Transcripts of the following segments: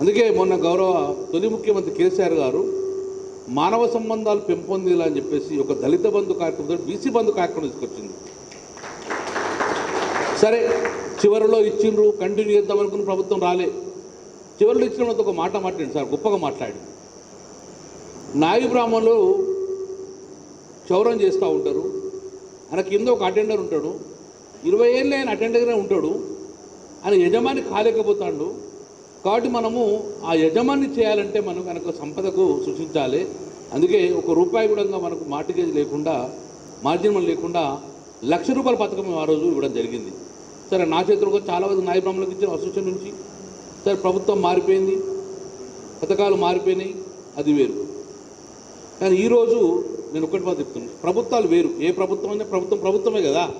అందుకే మొన్న గౌరవ తొలి ముఖ్యమంత్రి కేసీఆర్ గారు మానవ సంబంధాలు పెంపొందేలా అని చెప్పేసి ఒక దళిత బంధు కార్యక్రమం బీసీ బంధు కార్యక్రమం తీసుకొచ్చింది. సరే చివరిలో ఇచ్చిండ్రు కంటిన్యూ చేద్దాం అనుకున్న ప్రభుత్వం రాలే. చివరిలో ఇచ్చిన ఒక మాట మాట్లాడింది సార్ గొప్పగా మాట్లాడి నాయి బ్రాహ్మణులు క్షౌరం చేస్తూ ఉంటారు. ఆయన కింద ఒక అటెండర్ ఉంటాడు. ఇరవై ఏళ్ళు ఆయన అటెండర్గానే ఉంటాడు. ఆయన యజమాని కాలేకపోతాడు. కాబట్టి మనము ఆ యజమాని చేయాలంటే మనం కనుక సంపదకు సృష్టించాలి అందుకే ఒక రూపాయి కూడా మనకు మార్టిగేజ్ లేకుండా మార్జిన్ లేకుండా లక్ష రూపాయల పథకం ఆ రోజు ఇవ్వడం జరిగింది. సరే నా చేతులకు చాలా వరకు నాయ బ్రాహ్మణులకు ఇచ్చిన అసోసియేషన్ నుంచి. సరే ప్రభుత్వం మారిపోయింది. పథకాలు మారిపోయినాయి. అది వేరు. కానీ ఈరోజు నేను ఒకటి మాట చెప్తున్నాను ప్రభుత్వాలు వేరు. ఏ ప్రభుత్వం అయినా ప్రభుత్వం ప్రభుత్వమే కదా.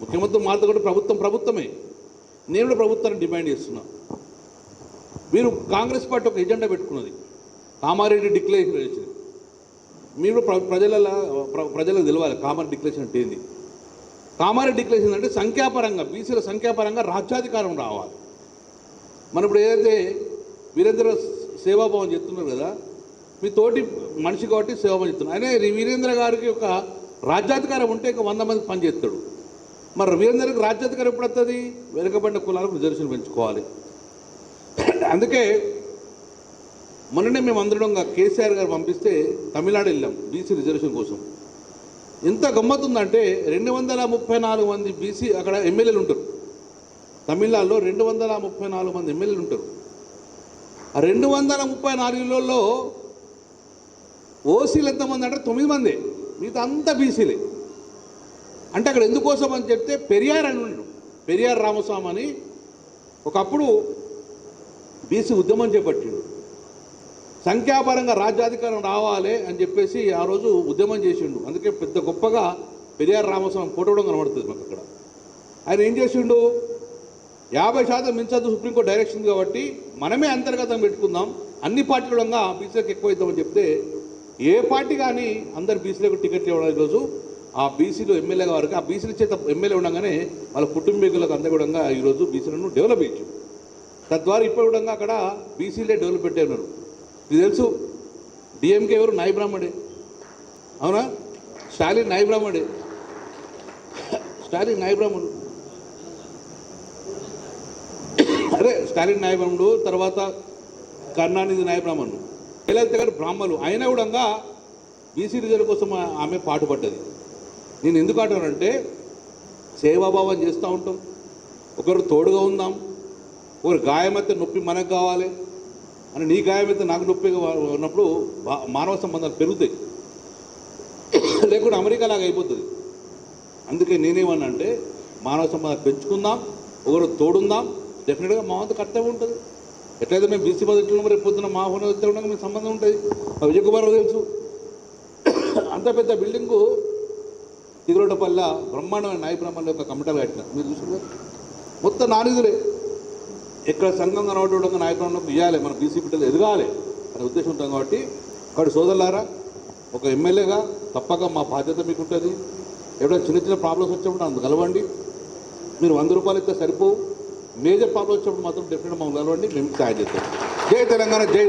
ముఖ్యమంత్రి మారితే కూడా ప్రభుత్వం ప్రభుత్వమే. నేను కూడా ప్రభుత్వాన్ని డిమాండ్ చేస్తున్నా. మీరు కాంగ్రెస్ పార్టీ ఒక ఎజెండా పెట్టుకున్నది. కామారెడ్డి డిక్లరేషన్ చేసింది. మీరు ప్ర ప్రజల ప్ర- ప్రజలకు తెలవాలి కామారెడ్డి డిక్లరేషన్ అంటే ఏంది? కామారెడ్డి డిక్లరేషన్ అంటే సంఖ్యాపరంగా బీసీల సంఖ్యాపరంగా రాజ్యాధికారం రావాలి. మనం ఇప్పుడు ఏదైతే వీరేంద్ర సేవాభావం చెప్తున్నారు కదా మీ తోటి మనిషి కాబట్టి సేవాభావం చెప్తున్నారు. అనే వీరేంద్ర గారికి ఒక రాజ్యాధికారం ఉంటే ఒక వంద మంది పనిచేస్తాడు మరి వీరేంద్రకి రాజ్యాధికారం ఎప్పుడు వస్తుంది వెనుకబడిన కులాలకు రిజర్వేషన్ పెంచుకోవాలి. అందుకే మొన్ననే మేము అందరం కేసీఆర్ గారు పంపిస్తే తమిళనాడు వెళ్ళాం బీసీ రిజర్వేషన్ కోసం. ఎంత గమ్మత్తుందంటే రెండు వందల ముప్పై నాలుగు మంది బీసీ అక్కడ ఎమ్మెల్యేలు ఉంటారు. తమిళనాడులో రెండు వందల ముప్పై నాలుగు మంది ఎమ్మెల్యేలు ఉంటారు. ఆ రెండు వందల ముప్పై నాలుగులలో ఓసీలు ఎంతమంది అంటే తొమ్మిది మంది. మిగతా అంతా బీసీలే అంటే అక్కడ ఎందుకోసం అని చెప్తే పెరియార్ అని ఉండు పెరియార్ రామస్వామి అని ఒకప్పుడు బీసీ ఉద్యమం చేపట్టిండు. సంఖ్యాపరంగా రాజ్యాధికారం రావాలి అని చెప్పేసి ఆ రోజు ఉద్యమం చేసిండు. అందుకే పెద్ద గొప్పగా పెరియార్ రామస్వామి ఫోటో కూడా కనబడుతుంది మాకు అక్కడ. ఆయన ఏం చేసిండు? యాభై శాతం మించదు సుప్రీంకోర్టు డైరెక్షన్ కాబట్టి మనమే అంతర్గతం పెట్టుకుందాం. అన్ని పార్టీలంగా బీసీలకు ఎక్కువ ఇద్దామని చెప్తే ఏ పార్టీ కానీ అందరు బీసీలకు టికెట్లు ఇవ్వడం ఈరోజు ఆ బీసీలో ఎమ్మెల్యేగా వారికి ఆ బీసీల చేత ఎమ్మెల్యే ఉండగానే వాళ్ళ కుటుంబీకులకు అందరూ కూడా ఈరోజు బీసీలను డెవలప్ చేయొచ్చు తద్వారా ఇప్పుడు కూడా అక్కడ బీసీలే డెవలప్ ఉన్నారు. ఇది తెలుసు డిఎంకే ఎవరు? నాయ బ్రాహ్మడే అవునా? స్టాలిన్ నాయ బ్రాహ్మడే స్టాలిన్ నాయ బ్రాహ్మణుడు అదే స్టాలిన్ నాయ బ్రాహ్మణుడు తర్వాత కరుణానిధి నాయ బ్రాహ్మణుడు. జయలలిత గారు బ్రాహ్మణులు అయినా కూడా బీసీ రిజర్వ్ కోసం ఆమె పాటుపడ్డది. నేను ఎందుకు అంటానంటే సేవాభావం చేస్తూ ఉంటాం. ఒకరు తోడుగా ఉందాం ఒకరు గాయమైతే నొప్పి మనకు కావాలి అని నీ గాయమైతే నాకు నొప్పిగా ఉన్నప్పుడు మానవ సంబంధాలు పెరుగుతాయి. లేకుంటే అమెరికా లాగా అయిపోతుంది. అందుకే నేనేమన్నా అంటే మానవ సంబంధాలు పెంచుకుందాం ఒకరు తోడుందాం డెఫినెట్గా మా వంతు కర్తవ్యం ఉంటుంది. ఎట్లయితే మేము బీసీ పద్ధతిలో రేపు పొద్దున మా హోన ఉండగా మీకు సంబంధం ఉంటుంది. ఆ విజయ్ కుమార్ తెలుసు. అంత పెద్ద బిల్డింగు తిగురోటపల్ల బ్రహ్మాండమైన నాయ బ్రహ్మాండ యొక్క కమిటాలు కట్టిన మీరు చూసారు? మొత్తం నాలుగులే ఎక్కడ సంఘం కనబడడం నాయకులను ఇవ్వాలి మన బీసీ బిడ్డలు ఎదగాలి అనే ఉద్దేశం ఉంటుంది కాబట్టి కాబట్టి సోదరులారా ఒక ఎమ్మెల్యేగా తప్పక మా బాధ్యత మీకు ఉంటుంది ఎప్పుడైనా చిన్న చిన్న ప్రాబ్లమ్స్ వచ్చినప్పుడు అంత కలవండి. మీరు వంద రూపాయలు ఇస్తే సరిపోవు. మేజర్ ప్రాబ్లమ్స్ వచ్చినప్పుడు మాత్రం డెఫినెట్ మమ్మల్ని కలవండి మేము సహాయం చేస్తాం. జై తెలంగాణ జై